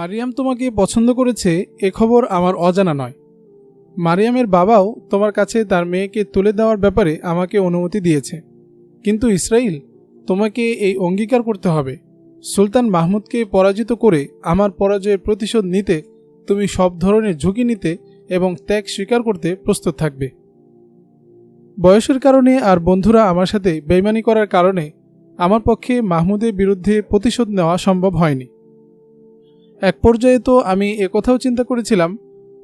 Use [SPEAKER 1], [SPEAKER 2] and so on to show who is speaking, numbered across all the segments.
[SPEAKER 1] মারিয়াম তোমাকে পছন্দ করেছে, এ খবর আমার অজানা নয়। মারিয়ামের বাবাও তোমার কাছে তার মেয়েকে তুলে দেওয়ার ব্যাপারে আমাকে অনুমতি দিয়েছে। কিন্তু ইসরাইল, তোমাকে এই অঙ্গীকার করতে হবে। সুলতান মাহমুদকে পরাজিত করে আমার পরাজয়ের প্রতিশোধ নিতে তুমি সব ধরনের ঝুঁকি নিতে এবং ত্যাগ স্বীকার করতে প্রস্তুত থাকবে। বয়সের কারণে আর বন্ধুরা আমার সাথে বেইমানি করার কারণে আমার পক্ষে মাহমুদের বিরুদ্ধে প্রতিশোধ নেওয়া সম্ভব হয়নি। এক পর্যায়ে তো আমি একথাও চিন্তা করেছিলাম,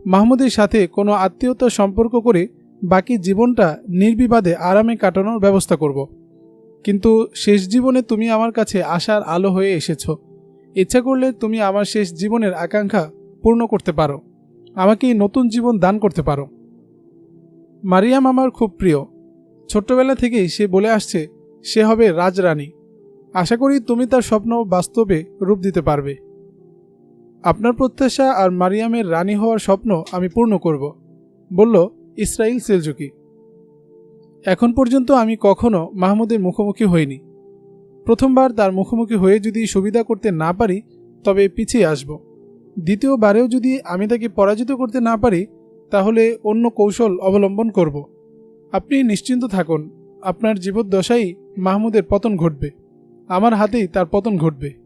[SPEAKER 1] মাহমুদের সাথে কোনো আত্মীয়তার সম্পর্ক করে বাকি জীবনটা নির্বিবাদে আরামে কাটানোর ব্যবস্থা করব। কিন্তু শেষ জীবনে তুমি আমার কাছে আশার আলো হয়ে এসেছ। ইচ্ছা করলে তুমি আমার শেষ জীবনের আকাঙ্ক্ষা পূর্ণ করতে পারো। আমাকে নতুন জীবন দান করতে পারো। মারিয়াম আমার খুব প্রিয়। ছোট্টবেলা থেকেই সে বলে আসছে, সে হবে রাজরানী। আশা করি তুমি তার স্বপ্ন বাস্তবে রূপ দিতে পারবে। আপনার প্রত্যাশা আর মারিয়ামের রানী হওয়ার স্বপ্ন আমি পূর্ণ করব। বলল, ইসরাইল সেলজুকি। এখন পর্যন্ত আমি কখনো মাহমুদের মুখোমুখি হইনি। প্রথমবার তার মুখোমুখি হয়ে যদি সুবিধা করতে না পারি, তবে পিছিয়ে আসব। দ্বিতীয়বারেও যদি আমি তাকে পরাজিত করতে না পারি, তাহলে অন্য কৌশল অবলম্বন করব। আপনি নিশ্চিন্ত থাকুন, আপনার জীবদ্দশাই মাহমুদের পতন ঘটবে। আমার হাতেই তার পতন ঘটবে।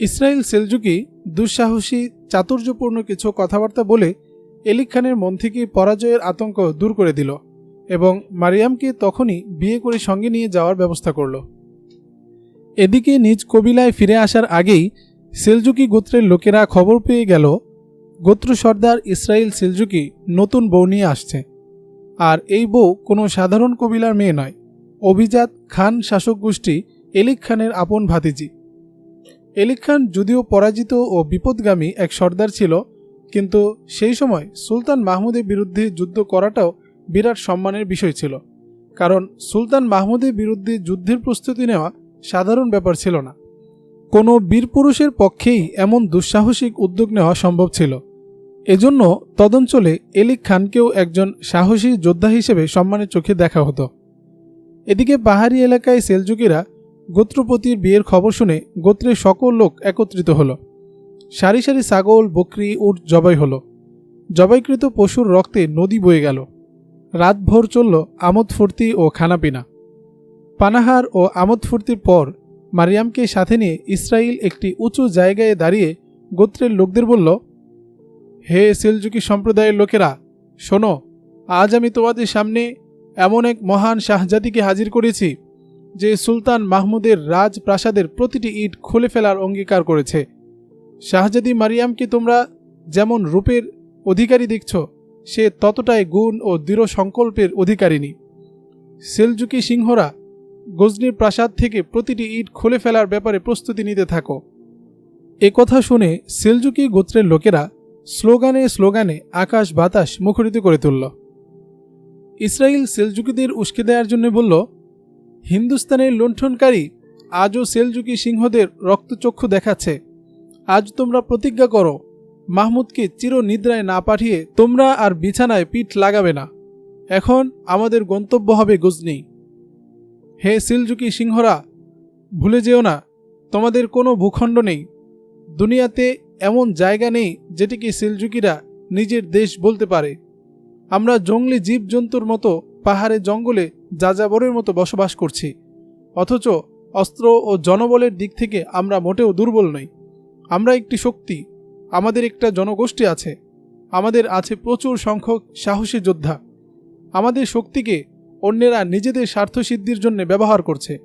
[SPEAKER 1] ইসরায়েল সেলজুকি দুঃসাহসী, চাতুর্যপূর্ণ কিছু কথাবার্তা বলে এলিক খানের মন থেকে পরাজয়ের আতঙ্ক দূর করে দিল এবং মারিয়ামকে তখনই বিয়ে করে সঙ্গে নিয়ে যাওয়ার ব্যবস্থা করল। এদিকে নিজ কবিলায় ফিরে আসার আগেই সেলজুকি গোত্রের লোকেরা খবর পেয়ে গেল, গোত্র সর্দার ইসরায়েল সেলজুকি নতুন বউ নিয়ে আসছে। আর এই বউ কোনো সাধারণ কবিলার মেয়ে নয়। অভিজাত খান শাসক গোষ্ঠী এলিক খানের আপন ভাতিজি। এলিক খান যদিও পরাজিত ও বিপদগামী এক সর্দার ছিল, কিন্তু সেই সময় সুলতান মাহমুদের বিরুদ্ধে যুদ্ধ করাটাও বিরাট সম্মানের বিষয় ছিল। কারণ সুলতান মাহমুদের বিরুদ্ধে যুদ্ধের প্রস্তুতি নেওয়া সাধারণ ব্যাপার ছিল না। কোনো বীরপুরুষের পক্ষেই এমন দুঃসাহসিক উদ্যোগ নেওয়া সম্ভব ছিল। এজন্য তদঞ্চলে এলিক খানকেও একজন সাহসী যোদ্ধা হিসেবে সম্মানের চোখে দেখা হতো। এদিকে পাহাড়ি এলাকায় সেলজুকিরা গোত্রপতির বিয়ের খবর শুনে গোত্রের সকল লোক একত্রিত হলো। সারি সারি ছাগল, বকরি, উট জবাই হলো। জবাইকৃত পশুর রক্তে নদী বয়ে গেল। রাতভর চলল আমোদ ফুর্তি ও খানাপিনা। পানাহার ও আমোদ ফুর্তির পর মারিয়ামকে সাথে নিয়ে ইসরায়েল একটি উঁচু জায়গায় দাঁড়িয়ে গোত্রের লোকদের বলল, হে সেলজুকি সম্প্রদায়ের লোকেরা, শোনো, আজ আমি তোমাদের সামনে এমন এক মহান শাহজাদিকে হাজির করেছি যে সুলতান মাহমুদের রাজপ্রাসাদের প্রতিটি ইট খুলে ফেলার অঙ্গীকার করেছে। শাহজাদি মারিয়ামকে তোমরা যেমন রূপের অধিকারী দেখছ, সে ততটাই গুণ ও দৃঢ় সংকল্পের অধিকারিণী। সেলজুকি সিংহরা গজনির প্রাসাদ থেকে প্রতিটি ইট খুলে ফেলার ব্যাপারে প্রস্তুতি নিতে থাকো। কথা শুনে সেলজুকি গোত্রের লোকেরা স্লোগানে স্লোগানে আকাশ বাতাস মুখরিত করে তুলল। ইসরায়েল সেলজুকিদের উস্কে দেওয়ার জন্য বলল হিন্দুস্তানের লুণ্ঠনকারী আজও সেলজুকি সিংহদের রক্তচক্ষু দেখাচ্ছে। আজ তোমরা প্রতিজ্ঞা করো, মাহমুদকে চির নিদ্রায় না পাঠিয়ে তোমরা আর বিছানায় পিঠ লাগাবে না। এখন আমাদের গন্তব্য হবে গজনি। হে সিলজুকি সিংহরা, ভুলে যেও না, তোমাদের কোনো ভূখণ্ড নেই। দুনিয়াতে এমন জায়গা নেই যেটিকে সিলজুকিরা নিজের দেশ বলতে পারে। আমরা জঙ্গলি জীবজন্তুর মতো পাহাড়ে জঙ্গলে যাযাবরের মতো বসবাস করছি। অথচ অস্ত্র ও জনবলের দিক থেকে আমরা মোটেও দুর্বল নই। আমরা একটি শক্তি, আমাদের একটা জনগোষ্ঠী আছে। আমাদের আছে প্রচুর সংখ্যক সাহসী যোদ্ধা। আমাদের শক্তিকে অন্যেরা নিজেদের স্বার্থসিদ্ধির জন্য ব্যবহার করছে।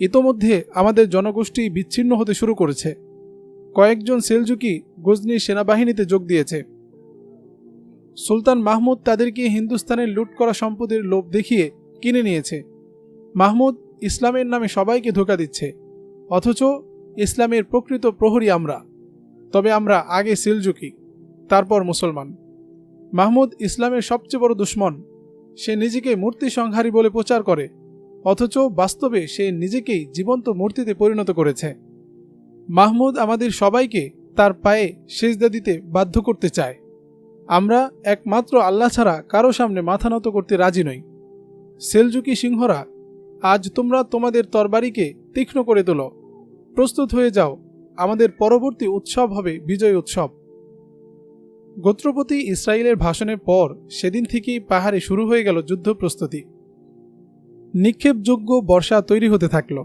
[SPEAKER 1] ইতোমধ্যে আমাদের জনগোষ্ঠী বিচ্ছিন্ন হতে শুরু করেছে। কয়েকজন সেলজুকি গজনির সেনাবাহিনীতে যোগ দিয়েছে। সুলতান মাহমুদ তাদেরকে হিন্দুস্তানের লুট করা সম্পদের লোভ দেখিয়ে কিনে নিয়েছে। মাহমুদ ইসলামের নামে সবাইকে ধোকা দিচ্ছে, অথচ ইসলামের প্রকৃত প্রহরী আমরা। তবে আমরা আগে সিলজুকি, তারপর মুসলমান। মাহমুদ ইসলামের সবচেয়ে বড় দুশ্মন, সে নিজেকে মূর্তি সংহারী বলে প্রচার করে, অথচ বাস্তবে সে নিজেকেই জীবন্ত মূর্তিতে পরিণত করেছে। মাহমুদ আমাদের সবাইকে তার পায়ে সেজদা দিতে বাধ্য করতে চায়। আমরা একমাত্র আল্লাহ ছাড়া কারও সামনে মাথা নত করতে রাজি নই। সেলজুকি সিংহরা, আজ তোমরা তোমাদের তরবারিকে তীক্ষ্ণ করে তোলো। প্রস্তুত হয়ে যাও, আমাদের পরবর্তী উৎসব হবে বিজয় উৎসব। গোত্রপতি ইসরায়েলের ভাষণের পর সেদিন থেকেই পাহাড়ে শুরু হয়ে গেল যুদ্ধ প্রস্তুতি নিক্ষেপযোগ্য বর্ষা তৈরি হতে থাকল।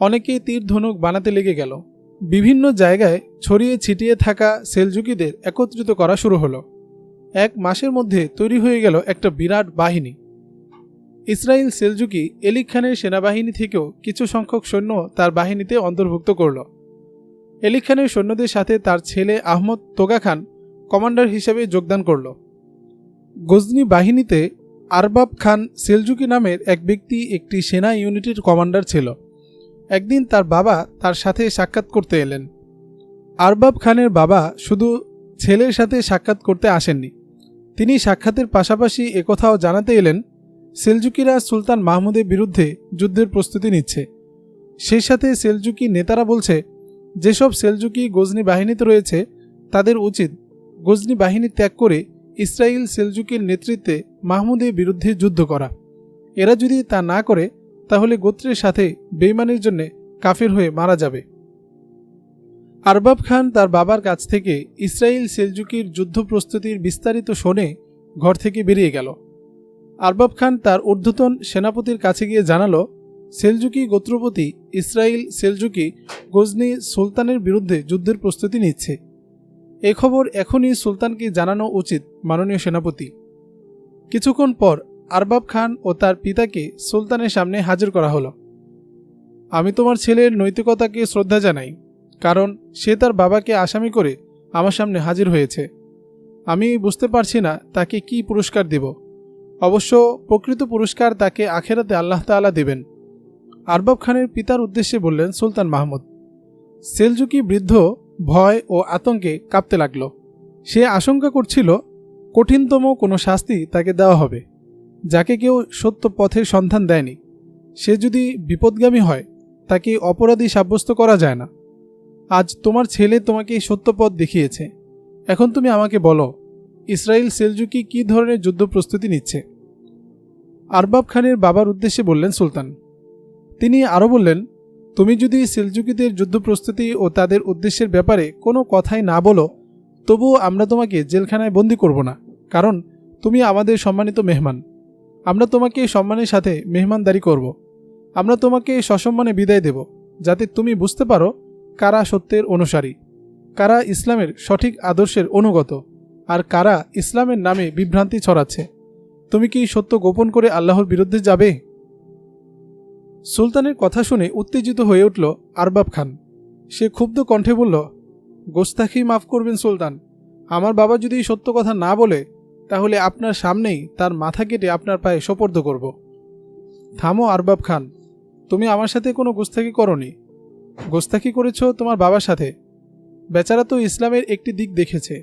[SPEAKER 1] অনেকেই তীর ধনুক বানাতে লেগে গেল। বিভিন্ন জায়গায় ছড়িয়ে ছিটিয়ে থাকা সেলজুকিদের একত্রিত করা শুরু হলো। এক মাসের মধ্যে তৈরি হয়ে গেল একটা বিরাট বাহিনী। ইসরায়েল সেলজুকি এলিক খানের সেনাবাহিনী থেকেও কিছু সংখ্যক সৈন্য তার বাহিনীতে অন্তর্ভুক্ত করল। এলিক খানের সৈন্যদের সাথে তার ছেলে আহমদ তোগা খান কমান্ডার হিসেবে যোগদান করল। গজনি বাহিনীতে আরবাব খান সেলজুকি নামের এক ব্যক্তি একটি সেনা ইউনিটের কমান্ডার ছিল। একদিন তার বাবা তার সাথে সাক্ষাৎ করতে এলেন। আরবাব খানের বাবা শুধু ছেলের সাথে সাক্ষাৎ করতে আসেননি তিনি সাক্ষাতের পাশাপাশি একথাও জানাতে এলেন, সেলজুকিরা সুলতান মাহমুদের বিরুদ্ধে যুদ্ধের প্রস্তুতি নিচ্ছে। সেই সাথে সেলজুকি নেতারা বলছে, যেসব সেলজুকি গজনি বাহিনীতে রয়েছে, তাদের উচিত গজনি বাহিনী ত্যাগ করে ইসরায়েল সেলজুকির নেতৃত্বে মাহমুদের বিরুদ্ধে যুদ্ধ করা। এরা যদি তা না করে, তাহলে গোত্রের সাথে বেইমানের জন্য কাফের হয়ে মারা যাবে। আরবাব খান তার বাবার কাছ থেকে ইসরায়েল সেলজুকির যুদ্ধ প্রস্তুতির বিস্তারিত শোনে ঘর থেকে বেরিয়ে গেল। আরবাব খান তার ঊর্ধ্বতন সেনাপতির কাছে গিয়ে জানালো, সেলজুকি গোত্রপতি ইসরায়েল সেলজুকি গজনি সুলতানের বিরুদ্ধে যুদ্ধের প্রস্তুতি নিচ্ছে। এ খবর এখনই সুলতানকে জানানো উচিত মাননীয় সেনাপতি। কিছুক্ষণ পর আরবাব খান ও তার পিতাকে সুলতানের সামনে হাজির করা হলো। আমি তোমার ছেলের নৈতিকতাকে শ্রদ্ধা জানাই। কারণ সে তার বাবাকে আসামি করে আমার সামনে হাজির হয়েছে। আমি বুঝতে পারছি না তাকে কি পুরস্কার দেব। অবশ্য প্রকৃত পুরস্কার তাকে আখেরাতে আল্লাহ তাআলা দেবেন। আরবাব খানের পিতার উদ্দেশ্যে বললেন সুলতান মাহমুদ, সেলজুকি বৃদ্ধ ভয় ও আতঙ্কে কাঁপতে লাগল। সে আশঙ্কা করছিল, কঠিনতম কোনো শাস্তি তাকে দেওয়া হবে, যাকে কেউ সত্য পথের সন্ধান দেয়নি। সে যদি বিপদগামী হয়, তাকে অপরাধী সাব্যস্ত করা যায় না। আজ তোমার ছেলে তোমাকে সত্য পথ দেখিয়েছে। এখন তুমি আমাকে বলো ইসরায়েল সেলজুকি কী ধরনের যুদ্ধ প্রস্তুতি নিচ্ছে? আরবাব খানের বাবার উদ্দেশ্যে বললেন সুলতান। তিনি আরও বললেন, তুমি যদি সেলজুকিদের যুদ্ধ প্রস্তুতি ও তাদের উদ্দেশ্যের ব্যাপারে কোনো কথাই না বলো, তবুও আমরা তোমাকে জেলখানায় বন্দি করব না, কারণ তুমি আমাদের সম্মানিত মেহমান। আমরা তোমাকে সম্মানের সাথে মেহমানদারি করব। আমরা তোমাকে সসম্মানে বিদায় দেব, যাতে তুমি বুঝতে পারো কারা সত্যের অনুসারী? কারা ইসলামের সঠিক আদর্শের অনুগত? আর কারা ইসলামের নামে বিভ্রান্তি ছড়াচ্ছে? তুমি কি সত্য গোপন করে আল্লাহর বিরুদ্ধে যাবে? সুলতানের কথা শুনে উত্তেজিত হয়ে উঠল আরবাব খান। সে ক্ষুব্ধ কণ্ঠে বলল, গোস্তাখি মাফ করবেন সুলতান। আমার বাবা যদি সত্য কথা না বলে, তাহলে আপনার সামনেই তার মাথা কেটে আপনার পায়ে সোপর্দ করব। থামো আরবাব খান। তুমি আমার সাথে কোনো গোস্তাখি করনি। গোস্তাখি করেছ তোমার বাবার সাথে? বেচারা তো ইসলামের একটি দিক দেখেছে।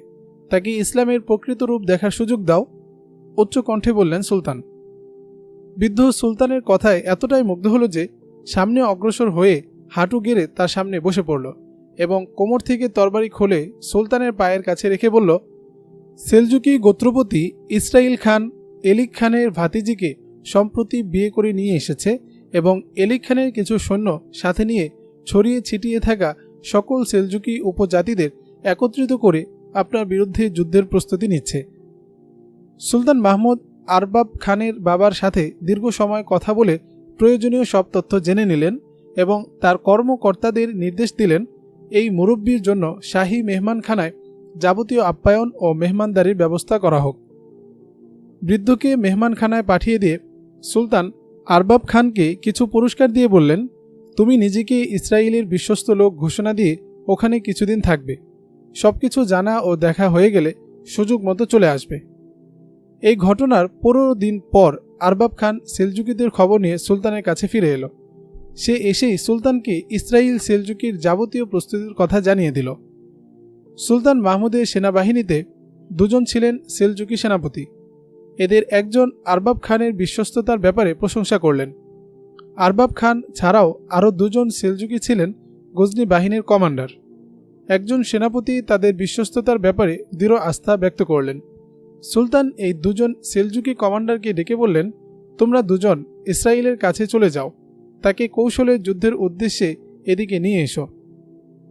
[SPEAKER 1] তাকে ইসলামের প্রকৃত রূপ দেখার সুযোগ দাও, উচ্চ কণ্ঠে বললেন সুলতান। বৃদ্ধ সুলতানের কথায় এতটাই মুগ্ধ হলো যে, সামনে অগ্রসর হয়ে হাঁটু গেড়ে তার সামনে বসে পড়ল এবং কোমর থেকে তরবারি খোলে সুলতানের পায়ের কাছে রেখে বলল, সেলজুকি গোত্রপতি ইসরাইল খান এলিক খানের ভাতিজিকে সম্প্রতি বিয়ে করে নিয়ে এসেছে এবং এলিক খানের কিছু সৈন্য সাথে নিয়ে ছড়িয়ে ছিটিয়ে থাকা সকল সেলজুকি উপজাতিদের একত্রিত করে আপনার বিরুদ্ধে যুদ্ধের প্রস্তুতি নিচ্ছে। সুলতান মাহমুদ আরবাব খানের বাবার সাথে দীর্ঘ সময় কথা বলে প্রয়োজনীয় সব তথ্য জেনে নিলেন এবং তার কর্মকর্তাদের নির্দেশ দিলেন এই মুরব্বীর জন্য শাহী মেহমানখানায় যাবতীয় আপ্যায়ন ও মেহমানদারির ব্যবস্থা করা হোক। বৃদ্ধকে মেহমানখানায় পাঠিয়ে দিয়ে সুলতান আরবাব খানকে কিছু পুরস্কার দিয়ে বললেন তুমি নিজেকে ইসরায়েলের বিশ্বস্ত লোক ঘোষণা দিয়ে ওখানে কিছুদিন থাকবে। সব কিছু জানা ও দেখা হয়ে গেলে সুযোগ মতো চলে আসবে। এই ঘটনার পনেরো দিন পর আরবাব খান সেলজুকিদের খবর নিয়ে সুলতানের কাছে ফিরে এলো। সে এসেই সুলতানকে ইসরায়েল সেলজুকির যাবতীয় প্রস্তুতির কথা জানিয়ে দিল। সুলতান মাহমুদের সেনাবাহিনীতে দুজন ছিলেন সেলজুকি সেনাপতি। এদের একজন আরবাব খানের বিশ্বস্ততার ব্যাপারে প্রশংসা করলেন। আরবাব খান ছাড়াও আরও দুজন সেলজুকি ছিলেন গজনি বাহিনীর কমান্ডার। একজন সেনাপতি তাদের বিশ্বস্ততার ব্যাপারে দৃঢ় আস্থা ব্যক্ত করলেন। সুলতান এই দুজন সেলজুকি কমান্ডারকে ডেকে বললেন, তোমরা দুজন ইসরায়েলের কাছে চলে যাও। তাকে কৌশলের যুদ্ধের উদ্দেশ্যে এদিকে নিয়ে এসো।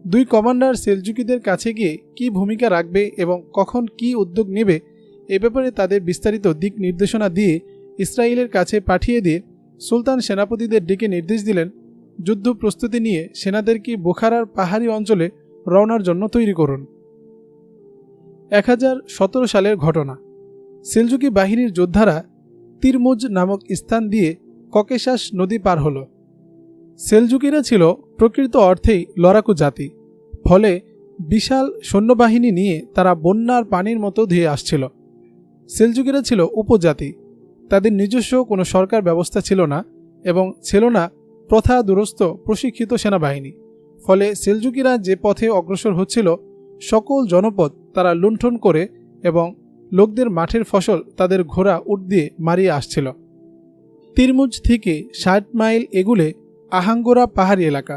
[SPEAKER 1] দুই কমান্ডার সেলজুকিদের কাছে গিয়ে কি ভূমিকা রাখবে এবং কখন কি উদ্যোগ নেবে এ ব্যাপারে তাদের বিস্তারিত দিক নির্দেশনা দিয়ে ইসরায়েলের কাছে পাঠিয়ে দিয়ে সুলতান সেনাপতিদের ডেকে নির্দেশ দিলেন, যুদ্ধ প্রস্তুতি নিয়ে সেনাদেরকে বোখারার পাহাড়ি অঞ্চলে রওনার জন্য তৈরি করুন। এক হাজার সতেরো সালের ঘটনা। সেলজুকি বাহিনীর যোদ্ধারা তিরমুজ নামক স্থান দিয়ে ককেশাস নদী পার হল। সেলজুকিরা ছিল প্রকৃত অর্থেই লড়াকু জাতি, ফলে বিশাল সৈন্যবাহিনী নিয়ে তারা বন্যার পানির মতো ধুয়ে আসছিল। সেলজুকিরা ছিল উপজাতি। তাদের নিজস্ব কোনো সরকার ব্যবস্থা ছিল না এবং ছিল না প্রথা দুরস্ত প্রশিক্ষিত সেনাবাহিনী। ফলে সেলজুকিরা যে পথে অগ্রসর হচ্ছিল, সকল জনপদ তারা লুণ্ঠন করে এবং লোকদের মাঠের ফসল তাদের ঘোড়া উঠ দিয়ে মারিয়ে আসছিল। তিরমুজ থেকে ষাট মাইল এগুলে আহাঙ্গোরা পাহাড়ি এলাকা।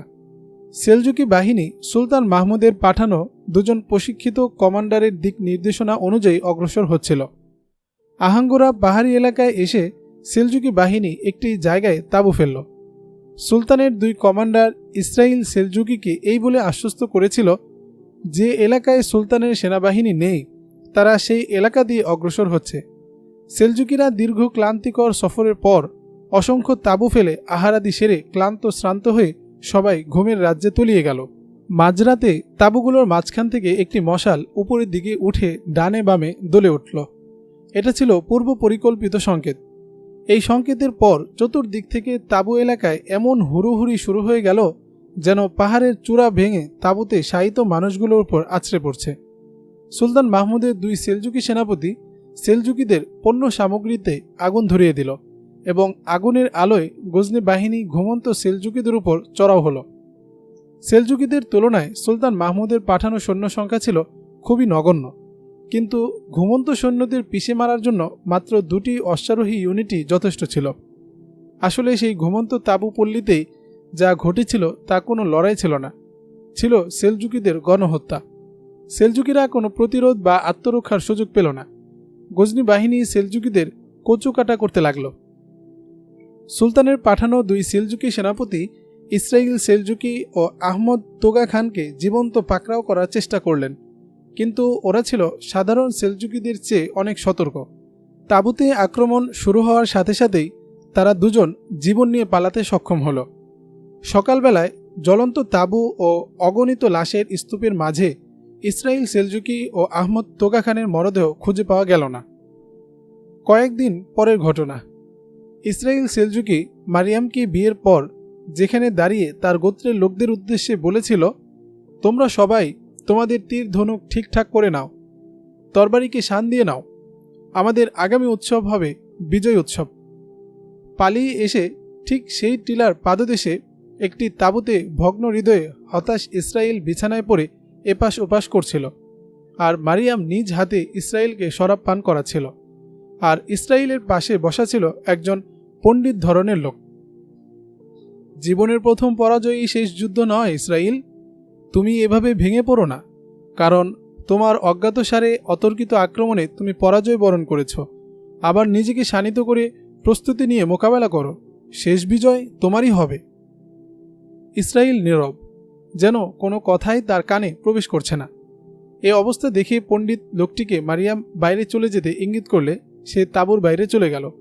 [SPEAKER 1] সেলজুকি বাহিনী সুলতান মাহমুদের পাঠানো দুজন প্রশিক্ষিত কমান্ডারের দিক নির্দেশনা অনুযায়ী অগ্রসর হচ্ছিল। আহাঙ্গোরা পাহাড়ি এলাকায় এসে সেলজুকি বাহিনী একটি জায়গায় তাঁবু ফেলল। সুলতানের দুই কমান্ডার ইসরায়েল সেলজুকিকে এই বলে আশ্বস্ত করেছিল যে এলাকায় সুলতানের সেনাবাহিনী নেই, তারা সেই এলাকা দিয়ে অগ্রসর হচ্ছে। সেলজুকিরা দীর্ঘ ক্লান্তিকর সফরের পর অসংখ্য তাঁবু ফেলে আহারাদি সেরে ক্লান্ত শ্রান্ত হয়ে সবাই ঘুমের রাজ্যে তলিয়ে গেল। মাঝরাতে তাঁবুগুলোর মাঝখান থেকে একটি মশাল উপরের দিকে উঠে ডানে বামে দলে উঠল। এটা ছিল পূর্ব পরিকল্পিত সংকেত। এই সংকেতের পর চতুর্দিক থেকে তাঁবু এলাকায় এমন হুড়োহুড়ি শুরু হয়ে গেল যেন পাহাড়ের চূড়া ভেঙে তাঁবুতে শায়িত মানুষগুলোর উপর আছড়ে পড়ছে। সুলতান মাহমুদের দুই সেলজুকি সেনাপতি সেলজুকিদের পণ্য সামগ্রীতে আগুন ধরিয়ে দিল এবং আগুনের আলোয় গজনি বাহিনী ঘুমন্ত সেলজুকিদের উপর চড়াও হলো। সেলজুকিদের তুলনায় সুলতান মাহমুদের পাঠানো সৈন্য সংখ্যা ছিল খুবই নগণ্য। কিন্তু ঘুমন্ত সৈন্যদের পিষে মারার জন্য মাত্র দুটি অশ্বারোহী ইউনিটই যথেষ্ট ছিল। আসলে সেই ঘুমন্ত তাবু পল্লীতেই যা ঘটেছিল তা কোনো লড়াই ছিল না। ছিল সেলজুকিদের গণহত্যা। সেলজুকিরা কোনো প্রতিরোধ বা আত্মরক্ষার সুযোগ পেল না। গজনি বাহিনী সেলজুকিদের কচুকাটা করতে লাগল। সুলতানের পাঠানো দুই সেলজুকি সেনাপতি ইসরায়েল সেলজুকি ও আহমদ তোগা খানকে জীবন্ত পাকড়াও করার চেষ্টা করলেন। কিন্তু ওরা ছিল সাধারণ সেলজুকিদের চেয়ে অনেক সতর্ক। তাঁবুতে আক্রমণ শুরু হওয়ার সাথে সাথেই তারা দুজন জীবন নিয়ে পালাতে সক্ষম হল। সকালবেলায় জ্বলন্ত তাঁবু ও অগণিত লাশের স্তূপের মাঝে ইসরায়েল সেলজুকি ও আহমদ তোগা খানের মরদেহ খুঁজে পাওয়া গেল না। কয়েকদিন পরের ঘটনা। ইসরায়েল সেলজুকি মারিয়ামকে বিয়ের পর যেখানে দাঁড়িয়ে তার গোত্রের লোকদের উদ্দেশ্যে বলেছিল, তোমরা সবাই তোমাদের তীর ধনুক ঠিকঠাক করে নাও। তরবারিকে শান দিয়ে নাও। আমাদের আগামী উৎসব হবে বিজয় উৎসব। পালিয়ে এসে ঠিক সেই টিলার পাদদেশে একটি তাঁবুতে ভগ্ন হৃদয়ে হতাশ ইসরায়েল বিছানায় পড়ে এপাশ ওপাশ করছিল আর মারিয়াম নিজ হাতে ইসরায়েলকে শরাব পান করাচ্ছিল আর ইসরায়েলের পাশে বসা ছিল একজন পণ্ডিত ধরনের লোক। জীবনের প্রথম পরাজয়ী শেষ যুদ্ধ নয়, ইসরায়েল। তুমি এভাবে ভেঙে পড়ো না। কারণ তোমার অজ্ঞাতসারে অতর্কিত আক্রমণে তুমি পরাজয় বরণ করেছ। আবার নিজেকে শানিত করে প্রস্তুতি নিয়ে মোকাবেলা করো। শেষ বিজয় তোমারই হবে। ইসরায়েল নীরব, যেন কোনো কথাই তার কানে প্রবেশ করছে না। এ অবস্থা দেখে পণ্ডিত লোকটিকে মারিয়াম বাইরে চলে যেতে ইঙ্গিত করলে সে তাঁবুর বাইরে চলে গেল।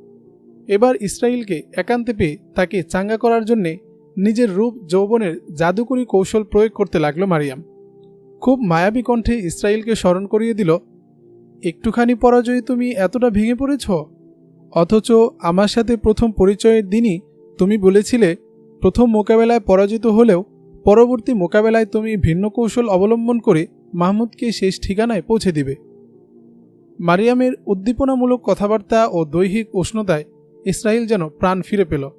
[SPEAKER 1] এবার ইসরায়েলকে একান্তে পেয়ে তাকে চাঙ্গা করার জন্যে নিজের রূপ যৌবনের জাদুকরী কৌশল প্রয়োগ করতে লাগল মারিয়াম। খুব মায়াবী কণ্ঠে ইসরায়েলকে স্মরণ করিয়ে দিল, একটুখানি পরাজয়ে তুমি এতটা ভেঙে পড়েছ? অথচ আমার সাথে প্রথম পরিচয়ের দিনই তুমি বলেছিলে, প্রথম মোকাবেলায় পরাজিত হলেও পরবর্তী মোকাবেলায় তুমি ভিন্ন কৌশল অবলম্বন করে মাহমুদকে শেষ ঠিকানায় পৌঁছে দিবে। মারিয়ামের উদ্দীপনামূলক কথাবার্তা ও দৈহিক উষ্ণতায় ইসরায়েল যেন প্রাণ ফিরে পেল।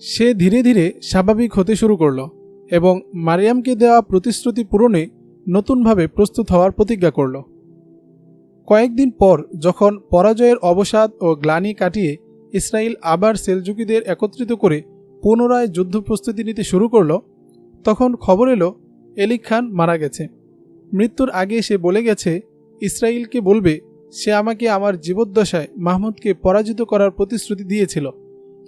[SPEAKER 1] সে ধীরে ধীরে স্বাভাবিক হতে শুরু করল এবং মারিয়ামকে দেওয়া প্রতিশ্রুতি পূরণে নতুনভাবে প্রস্তুত হওয়ার প্রতিজ্ঞা করল। কয়েকদিন পর যখন পরাজয়ের অবসাদ ও গ্লানি কাটিয়ে ইসরায়েল আবার সেলজুকিদের একত্রিত করে পুনরায় যুদ্ধ প্রস্তুতি নিতে শুরু করল, তখন খবর এলো, এলিক খান মারা গেছে। মৃত্যুর আগে সে বলে গেছে ইসরায়েলকে বলবে, সে আমাকে আমার জীবদ্দশায় মাহমুদকে পরাজিত করার প্রতিশ্রুতি দিয়েছিল।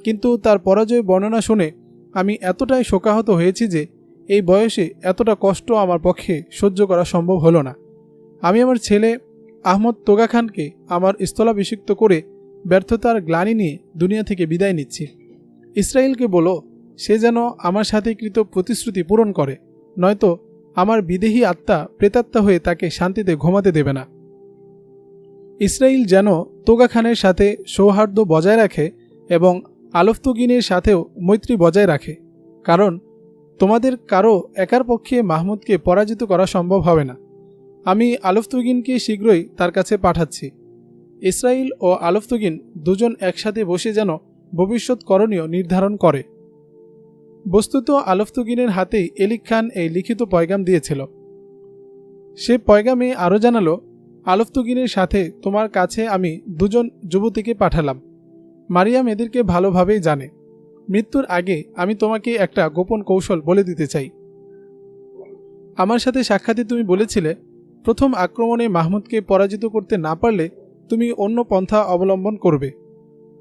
[SPEAKER 1] কিন্তু তার পরাজয় বর্ণনা শুনে আমি এতটাই শোকাহত হয়েছি যে এই বয়সে এতটা কষ্ট আমার পক্ষে সহ্য করা সম্ভব হলো না। আমি আমার ছেলে আহমদ তোগা খানকে আমার স্থলাভিষিক্ত করে ব্যর্থতার গ্লানি নিয়ে দুনিয়া থেকে বিদায় নিচ্ছি। ইসরায়েলকে বলো, সে যেন আমার সাথে কৃত প্রতিশ্রুতি পূরণ করে, নয়তো আমার বিদেহী আত্মা প্রেতাত্মা হয়ে তাকে শান্তিতে ঘুমাতে দেবে না। ইসরায়েল যেন তোগা খানের সাথে সৌহার্দ্য বজায় রাখে এবং আলফতুগিনের সাথেও মৈত্রী বজায় রাখে, কারণ তোমাদের কারও একার পক্ষে মাহমুদকে পরাজিত করা সম্ভব হবে না। আমি আলফতুগিনকে শীঘ্রই তার কাছে পাঠাচ্ছি। ইসরায়েল ও আলফতুগিন দুজন একসাথে বসে যেন ভবিষ্যৎ করণীয় নির্ধারণ করে। বস্তুত আলফতুগিনের হাতেই এলিক খান এই লিখিত পয়গাম দিয়েছিল। সে পয়গামে আরও জানালো, আলফতুগিনের সাথে তোমার কাছে আমি দুজন যুবতীকে পাঠালাম। মারিয়াম এদেরকে ভালোভাবেই জানে। মৃত্যুর আগে আমি তোমাকে একটা গোপন কৌশল বলে দিতে চাই। আমার সাথে সাক্ষাতে তুমি বলেছিলে, প্রথম আক্রমণে মাহমুদকে পরাজিত করতে না পারলে তুমি অন্য পন্থা অবলম্বন করবে।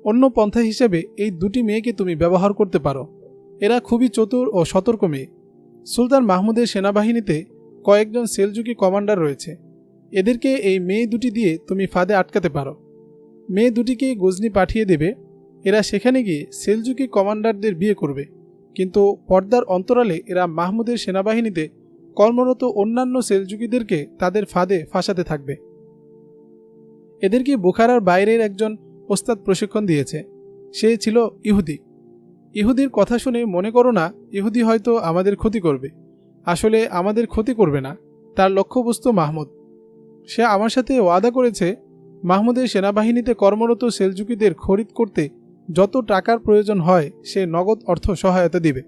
[SPEAKER 1] অন্য পন্থা হিসেবে এই দুটি মেয়েকে তুমি ব্যবহার করতে পারো। এরা খুবই চতুর ও সতর্ক মেয়ে। সুলতান মাহমুদের সেনাবাহিনীতে কয়েকজন সেলযুগী কমান্ডার রয়েছে। এদেরকে এই মেয়ে দুটি দিয়ে তুমি ফাঁদে আটকাতে পারো। মেয়ে দুটিকে গজনি পাঠিয়ে দেবে। এরা সেখানে গিয়ে সেলজুকি কমান্ডারদের বিয়ে করবে। কিন্তু পর্দার অন্তরালে এরা মাহমুদের সেনাবাহিনীতে কর্মরত অন্যান্য সেলজুকিদেরকে তাদের ফাঁদে ফাঁসাতে থাকবে। এদেরকে বুখারার বাইরের একজন ওস্তাদ প্রশিক্ষণ দিয়েছে। সে ছিল ইহুদি। ইহুদির কথা শুনে মনে করো না, ইহুদি হয়তো আমাদের ক্ষতি করবে। আসলে আমাদের ক্ষতি করবে না, তার লক্ষ্যবস্তু মাহমুদ। সে আমার সাথে ওয়াদা করেছে মাহমুদের সেনাবাহিনীতে কর্মরত সেলজুকিদের খরিদ করতে যত টাকার প্রয়োজন হয়, সে নগদ অর্থ সহায়তা দিবে।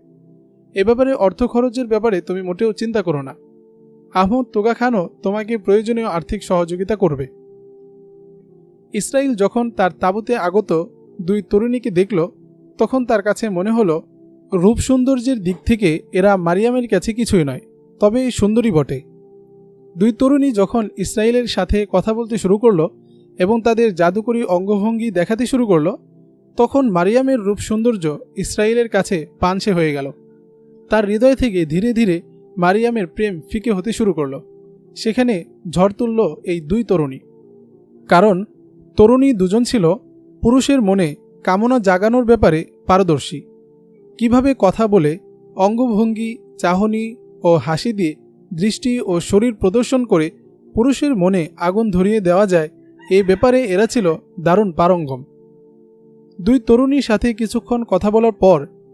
[SPEAKER 1] এ ব্যাপারে অর্থ খরচের ব্যাপারে তুমি মোটেও চিন্তা করো না। আহমদ তোগা খানও তোমাকে প্রয়োজনীয় আর্থিক সহযোগিতা করবে। ইসরায়েল যখন তার তাঁবুতে আগত দুই তরুণীকে দেখল, তখন তার কাছে মনে হলো, রূপ সৌন্দর্যের দিক থেকে এরা মারিয়ামের কাছে কিছুই নয়, তবে সুন্দরী বটে। দুই তরুণী যখন ইসরায়েলের সাথে কথা বলতে শুরু করল এবং তাদের জাদুকরী অঙ্গভঙ্গি দেখাতে শুরু করল, তখন মারিয়ামের রূপ সৌন্দর্য ইসরায়েলের কাছে পানসে হয়ে গেল। তার হৃদয় থেকে ধীরে ধীরে মারিয়ামের প্রেম ফিকে হতে শুরু করল। সেখানে ঝড় তুলল এই দুই তরুণী। কারণ তরুণী দুজন ছিল পুরুষের মনে কামনা জাগানোর ব্যাপারে পারদর্শী। কীভাবে কথা বলে অঙ্গভঙ্গি, চাহনি ও হাসি দিয়ে দৃষ্টি ও শরীর প্রদর্শন করে পুরুষের মনে আগুন ধরিয়ে দেওয়া যায় এই ব্যাপারে এরা ছিল দারুণ পারঙ্গম। দুই তরুণীর সাথে কিছুক্ষণ কথা বলার পর